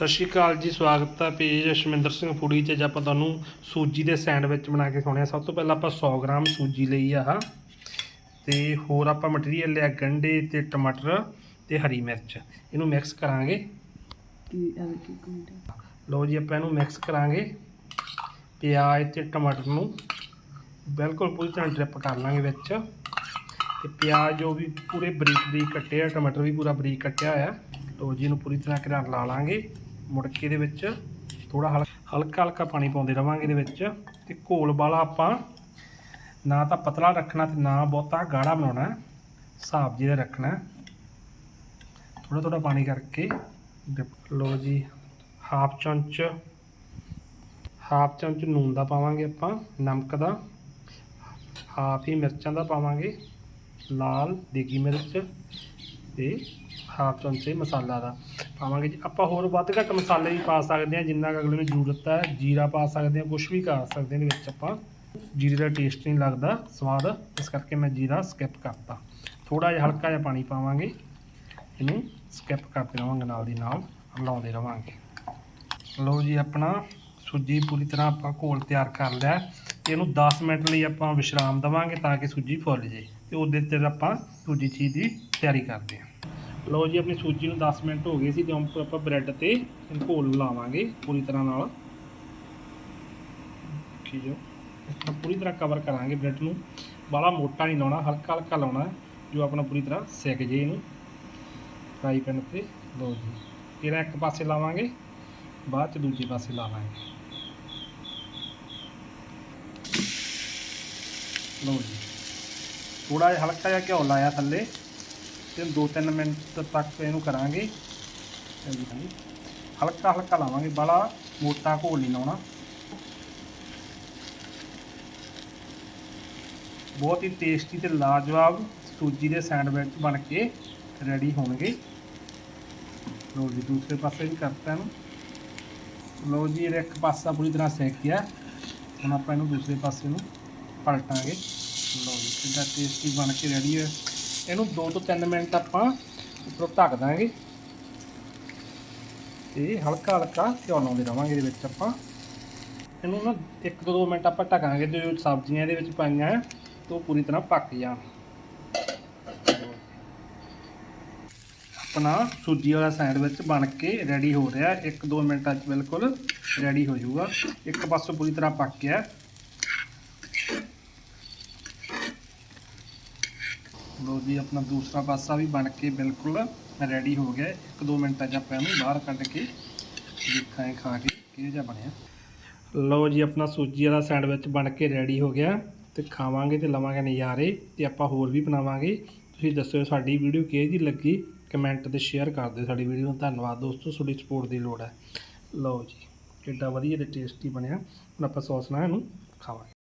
ਸਤਿ ਸ਼੍ਰੀ ਅਕਾਲ ਜੀ, ਸਵਾਗਤ ਹੈ ਪੇਜ ਅਸ਼ਮਿੰਦਰ ਸਿੰਘ ਫੂਡੀ ਤੇ ਅੱਜ ਆਪਾਂ ਤੁਹਾਨੂੰ ਸੂਜੀ ਦੇ ਸੈਂਡਵਿਚ ਬਣਾ ਕੇ ਖਾਣੇ ਆ। ਸਭ ਤੋਂ ਪਹਿਲਾਂ ਆਪਾਂ 100 ਗ੍ਰਾਮ ਸੂਜੀ ਲਈ ਆ। ਆਹ ਤੇ ਹੋਰ ਆਪਾਂ ਮਟੀਰੀਅਲ ਲਿਆ ਗੰਢੇ ਤੇ ਟਮਾਟਰ ਤੇ ਹਰੀ ਮਿਰਚ। ਇਹਨੂੰ ਮਿਕਸ ਕਰਾਂਗੇ। ਲਓ ਜੀ, ਆਪਾਂ ਇਹਨੂੰ ਮਿਕਸ ਕਰਾਂਗੇ। ਪਿਆਜ਼ ਤੇ ਟਮਾਟਰ ਨੂੰ ਬਿਲਕੁਲ ਪੂਰੀ ਤਰ੍ਹਾਂ ਡ੍ਰਿਪ ਕਰ ਲਾਂਗੇ ਵਿੱਚ। ਤੇ ਪਿਆਜ਼ ਜੋ ਵੀ ਪੂਰੇ ਬਰੀਕ ਬਰੀਕ ਕੱਟਿਆ ਟਮਾਟਰ ਵੀ ਪੂਰਾ ਬਰੀਕ ਕੱਟਿਆ ਹੋਇਆ। ਲਓ ਜੀ, ਇਹਨੂੰ ਪੂਰੀ ਤਰ੍ਹਾਂ ਘਰਾਂ ਲਾ ਲਾਂਗੇ। ਮੁੜਕੇ ਦੇ ਇਹਦੇ ਵਿੱਚ ਥੋੜਾ ਹਲਕਾ ਹਲਕਾ ਪਾਣੀ ਪਾਉਂਦੇ ਰਵਾਂਗੇ ਇਹਦੇ ਵਿੱਚ ਤੇ ਘੋਲ ਵਾਲਾ ਆਪਾਂ ਨਾ ਤਾਂ ਪਤਲਾ ਰੱਖਣਾ ਤੇ ਨਾ ਬਹੁਤਾ ਗਾੜਾ ਬਣਾਉਣਾ, ਹਿਸਾਬ ਜੀ ਦਾ ਰੱਖਣਾ। ਥੋੜਾ ਥੋੜਾ ਪਾਣੀ ਕਰਕੇ dip- ਲਓ ਜੀ ਹਾਫ ਚਮਚ ਹਾਫ ਚਮਚ ਨੂਨ ਦਾ ਪਾਵਾਂਗੇ ਆਪਾਂ, ਨਮਕ ਦਾ। ਹਾਫ ਹੀ ਮਿਰਚਾਂ ਦਾ ਪਾਵਾਂਗੇ, ਲਾਲ, ਦੇਗੀ ਮਿਰਚ ਤੇ ਹਾਫ ਚਮਚੇ ਮਸਾਲਾ ਦਾ। ਪਾਵਾਂਗੇ ਜੀ। ਆਪਾਂ ਹੋਰ ਵੱਧ ਘੱਟ ਮਸਾਲੇ ਵੀ ਪਾ ਸਕਦੇ ਹਾਂ, ਜਿੰਨਾ ਕੁ ਅਗਲੇ ਨੂੰ ਜ਼ਰੂਰਤ ਹੈ। ਜੀਰਾ ਪਾ ਸਕਦੇ ਹਾਂ ਕੁਝ ਵੀ ਕਰ ਸਕਦੇ ਹਾਂ ਇਹਦੇ ਵਿੱਚ ਆਪਾਂ। ਜੀਰੇ ਦਾ ਟੇਸਟ ਨਹੀਂ ਲੱਗਦਾ, ਸਵਾਦ। ਇਸ ਕਰਕੇ ਮੈਂ ਜੀਰਾ ਸਕਿਪ ਕਰਤਾ। ਥੋੜਾ ਜਿਹਾ ਹਲਕਾ ਜਿਹਾ ਪਾਣੀ ਪਾਵਾਂਗੇ। ਇਹਨੂੰ ਸਕਿਪ ਕਰਦੇ ਰਹਾਂਗੇ ਨਾਲ ਦੀ ਨਾਲ ਲਾਉਂਦੇ ਰਵਾਂਗੇ। ਲਓ ਜੀ, ਆਪਣਾ ਸੂਜੀ ਪੂਰੀ ਤਰ੍ਹਾਂ ਆਪਾਂ ਘੋਲ ਤਿਆਰ ਕਰ ਲਿਆ। ਇਹਨੂੰ 10 ਮਿੰਟ ਲਈ ਆਪਾਂ ਵਿਸ਼ਰਾਮ ਦਵਾਂਗੇ ਤਾਂ ਕਿ ਸੂਜੀ ਫੁੱਲ ਜੇ ਤੇ ਉਹਦੇ ਤੇ ਆਪਾਂ ਦੂਜੀ ਚੀਜ਼ ਦੀ ਤਿਆਰੀ ਕਰਦੇ ਹਾਂ। ਲਓ ਜੀ, ਆਪਣੀ ਸੂਜੀ ਨੂੰ 10 ਮਿੰਟ ਹੋ ਗਏ ਸੀ ਤੇ ਹੁਣ ਆਪਾਂ ਬ੍ਰੈਡ ਤੇ ਘੋਲ ਲਾਵਾਂਗੇ ਪੂਰੀ ਤਰ੍ਹਾਂ ਨਾਲ। ਠੀਕ ਹੈ ਇਸ ਤਰ੍ਹਾਂ ਪੂਰੀ ਤਰ੍ਹਾਂ ਕਵਰ ਕਰਾਂਗੇ ਬ੍ਰੈਡ ਨੂੰ। ਬਾਲਾ ਮੋਟਾ ਨਹੀਂ ਲਾਉਣਾ, ਹਲਕਾ ਹਲਕਾ ਲਾਉਣਾ ਜੋ ਆਪਣਾ ਪੂਰੀ ਤਰ੍ਹਾਂ ਸਿੱਕ ਜੇ ਇਹਨੂੰ। ਫਰਾਈ ਪੈਨ ਤੇ ਲਓ ਜੀ। ਇਹਦਾ ਇੱਕ ਪਾਸੇ ਲਾਵਾਂਗੇ, ਬਾਅਦ ਚ ਦੂਜੇ ਪਾਸੇ ਲਾਵਾਂਗੇ। ਲਓ ਜੀ। ਥੋੜਾ ਜਿਹਾ ਹਲਕਾ ਜਿਹਾ ਘਿਓ ਲਾਇਆ ਥੱਲੇ। ਤੇ 2-3 ਮਿੰਟ ਤੱਕ ਇਹਨੂੰ ਕਰਾਂਗੇ। ਹਾਂਜੀ ਹਾਂਜੀ। ਹਲਕਾ ਹਲਕਾ ਲਾਵਾਂਗੇ ਬੜਾ ਮੋਟਾ ਘੋਲ ਨਹੀਂ ਲਾਉਣਾ। ਬਹੁਤ ਹੀ ਟੇਸਟੀ ਤੇ ਲਾਜਵਾਬ ਸੂਜੀ ਦੇ ਸੈਂਡਵਿਚ ਬਣ ਕੇ ਰੈਡੀ ਹੋਣਗੇ। ਲਓ ਜੀ, ਦੂਸਰੇ ਪਾਸੇ ਵੀ ਕਰਤਾ ਇਹਨੂੰ। ਲਓ ਜੀ, ਇਹਦਾ ਇੱਕ ਪਾਸਾ ਪੂਰੀ ਤਰ੍ਹਾਂ ਸੇਕ ਗਿਆ। ਹੁਣ ਆਪਾਂ ਇਹਨੂੰ ਦੂਸਰੇ ਪਾਸੇ ਨੂੰ ਪਲਟਾਂਗੇ। ਲਓ ਜੀ, ਕਿੰਨਾ ਟੇਸਟੀ ਬਣ ਕੇ ਰੈਡੀ ਹੈ। ਇਹਨੂੰ 2 ਤੋਂ 3 ਮਿੰਟ ਆਪਾਂ ਉੱਪਰੋਂ ਢੱਕ ਦਾਂਗੇ। ਤੇ ਹਲਕਾ ਹਲਕਾ ਘਿਓ ਲਾਉਂਦੇ ਰਵਾਂਗੇ ਇਹਦੇ ਵਿੱਚ ਆਪਾਂ। ਇਹਨੂੰ ਨਾ 1 ਤੋਂ 2 ਮਿੰਟ ਆਪਾਂ ਢੱਕਾਂਗੇ ਤੇ ਜੋ ਸਬਜ਼ੀਆਂ ਇਹਦੇ ਵਿੱਚ ਪਾਈਆਂ ਤੇ ਉਹ ਪੂਰੀ ਤਰ੍ਹਾਂ ਪੱਕ ਜਾਣ। ਆਪਣਾ ਸੂਜੀ ਵਾਲਾ ਸੈਂਡਵਿਚ ਬਣ ਕੇ ਰੈਡੀ ਹੋ ਰਿਹਾ 1-2 ਮਿੰਟਾਂ 'ਚ ਬਿਲਕੁਲ ਰੈਡੀ ਹੋ ਜਾਊਗਾ। ਇੱਕ ਪਾਸੋਂ ਪੂਰੀ ਤਰ੍ਹਾਂ ਪੱਕ ਗਿਆ ਲੋ ਜੀ, ਆਪਣਾ ਦੂਸਰਾ ਪਾਸਾ ਵੀ ਬਣ ਕੇ ਬਿਲਕੁਲ ਰੈਡੀ ਹੋ ਗਿਆ 1-2 ਮਿੰਟਾਂ 'ਚ ਆਪਾਂ ਇਹਨੂੰ ਬਾਹਰ ਕੱਢ ਕੇ ਦੇਖਾਂਗੇ ਖਾ ਕੇ ਕਿਹੋ ਜਿਹਾ ਬਣਿਆ। ਲਓ ਜੀ, ਆਪਣਾ ਸੂਜੀ ਵਾਲਾ ਸੈਂਡਵਿਚ ਬਣ ਕੇ ਰੈਡੀ ਹੋ ਗਿਆ ਤੇ ਖਾਵਾਂਗੇ ਤੇ ਲਵਾਂਗੇ ਨਜ਼ਾਰੇ ਤੇ ਆਪਾਂ ਹੋਰ ਵੀ ਬਣਾਵਾਂਗੇ। ਤੁਸੀਂ ਦੱਸਿਓ ਸਾਡੀ ਵੀਡੀਓ ਕਿਹੋ ਜਿਹੀ ਲੱਗੀ ਕਮੈਂਟ ਤੇ ਸ਼ੇਅਰ ਕਰ ਦਿਓ ਸਾਡੀ ਵੀਡੀਓ ਨੂੰ। ਧੰਨਵਾਦ ਦੋਸਤੋ, ਤੁਹਾਡੀ ਸਪੋਰਟ ਦੀ ਲੋੜ ਹੈ। ਲਓ ਜੀ, ਕਿੱਡਾ ਵਧੀਆ ਤੇ ਟੇਸਟੀ ਬਣਿਆ। ਹੁਣ ਆਪਾਂ ਸੌਸ ਨਾਲ ਇਹਨੂੰ ਖਾਵਾਂਗੇ।